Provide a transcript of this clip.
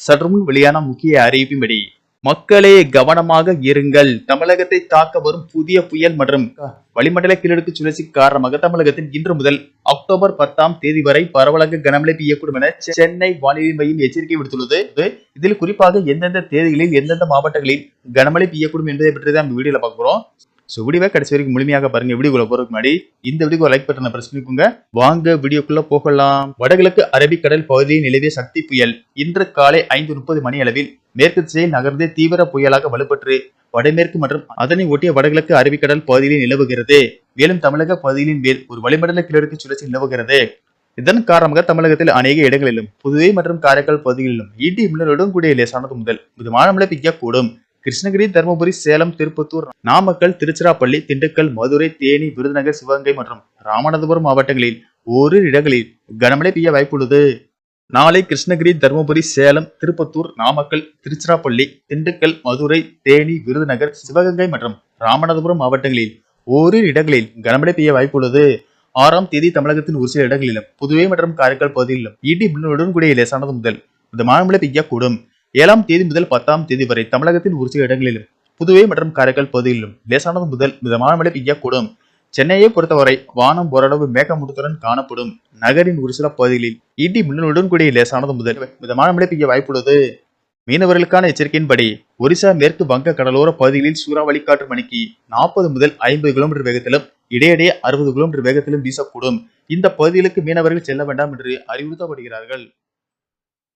சற்றுமுன் வெளியான முக்கிய அறிவிப்பின்படி மக்களே கவனமாக இருங்கள். தமிழகத்தை தாக்க வரும் புதிய புயல் மற்றும் வளிமண்டல கீழடுக்கு சுழற்சி காரணமாக தமிழகத்தில் இன்று முதல் அக்டோபர் பத்தாம் தேதி வரை பரவலாக கனமழை பெய்யக்கூடும் என சென்னை வானிலை மையம் எச்சரிக்கை விடுத்துள்ளது. இதில் குறிப்பாக எந்தெந்த தேதிகளில் எந்தெந்த மாவட்டங்களில் கனமழை பெய்யக்கூடும் என்பதை பற்றி தான் வீடியோல பாக்குறோம் ஸோ வீடியோவை கடைசி வரைக்கும் முழுமையாக பாருங்க. வீடியோக்குள்ள போறதுக்கு முன்னாடி இந்த வீடியோ லைக் பட்டனை பிரஸ் பண்ணிக்கோங்க வாங்க வீடியோக்குள்ள போகலாம். வடகிழக்கு அரபிக்கடல் பகுதியில் நிலவிய சக்தி புயல் இன்று காலை ஐந்து முப்பது மணி அளவில் மேற்கு திசையில் நகர்ந்து தீவிர புயலாக வலுப்பெற்று வடமேற்கு மற்றும் அதனை ஒட்டிய வடகிழக்கு அரபிக்கடல் பகுதியில் நிலவுகிறது. மேலும் தமிழக பகுதிகளின் மேல் ஒரு வளிமண்டல கிழக்கு சுழற்சி நிலவுகிறது. இதன் காரணமாக தமிழகத்தில் அநேக இடங்களிலும் புதுவை மற்றும் காரைக்கால் பகுதிகளிலும் இடி மின்னலுடன் கூடிய லேசானது முதல். மிதமான மழை பெய்யக்கூடும். கிருஷ்ணகிரி தருமபுரி சேலம் திருப்பத்தூர் நாமக்கல் திருச்சிராப்பள்ளி திண்டுக்கல் மதுரை தேனி விருதுநகர் சிவகங்கை மற்றும் ராமநாதபுரம் மாவட்டங்களில் ஓரிரு இடங்களில் கனமழை பெய்ய வாய்ப்புள்ளது. நாளை கிருஷ்ணகிரி தருமபுரி சேலம் திருப்பத்தூர் நாமக்கல் திருச்சிராப்பள்ளி திண்டுக்கல் மதுரை தேனி விருதுநகர் சிவகங்கை மற்றும் ராமநாதபுரம் மாவட்டங்களில் ஓரிரு இடங்களில் கனமழை பெய்ய வாய்ப்புள்ளது. ஆறாம் தேதி தமிழகத்தின் ஒரு சில இடங்களிலும் புதுவை மற்றும் காரைக்கால் பகுதிகளிலும் இடி மின்னலுடன் கூடிய லேசானது முதல் மிதமான மழை பெய்யக்கூடும். ஏழாம் தேதி முதல் பத்தாம் தேதி வரை தமிழகத்தின் ஒரு சில இடங்களிலும் புதுவை மற்றும் காரைக்கால் பகுதிகளிலும் லேசானது முதல் மிதமான மழை பெய்யக்கூடும். சென்னையை பொறுத்தவரை வானம் ஓரளவு மேகமூட்டத்துடன் காணப்படும். நகரின் ஒரு சில பகுதிகளில் இடி மின்னலுடன் கூடிய லேசானது முதல் மிதமான மழை பெய்ய வாய்ப்புள்ளது. மீனவர்களுக்கான எச்சரிக்கையின்படி ஒரிசா மேற்கு வங்க கடலோர பகுதிகளில் சூறாவளி காற்று மணிக்கு நாற்பது முதல் ஐம்பது கிலோமீட்டர் வேகத்திலும் இடையிடையே அறுபது கிலோமீட்டர் வேகத்திலும் வீசக்கூடும். இந்த பகுதிகளுக்கு மீனவர்கள் செல்ல வேண்டாம் என்று அறிவுறுத்தப்படுகிறார்கள்.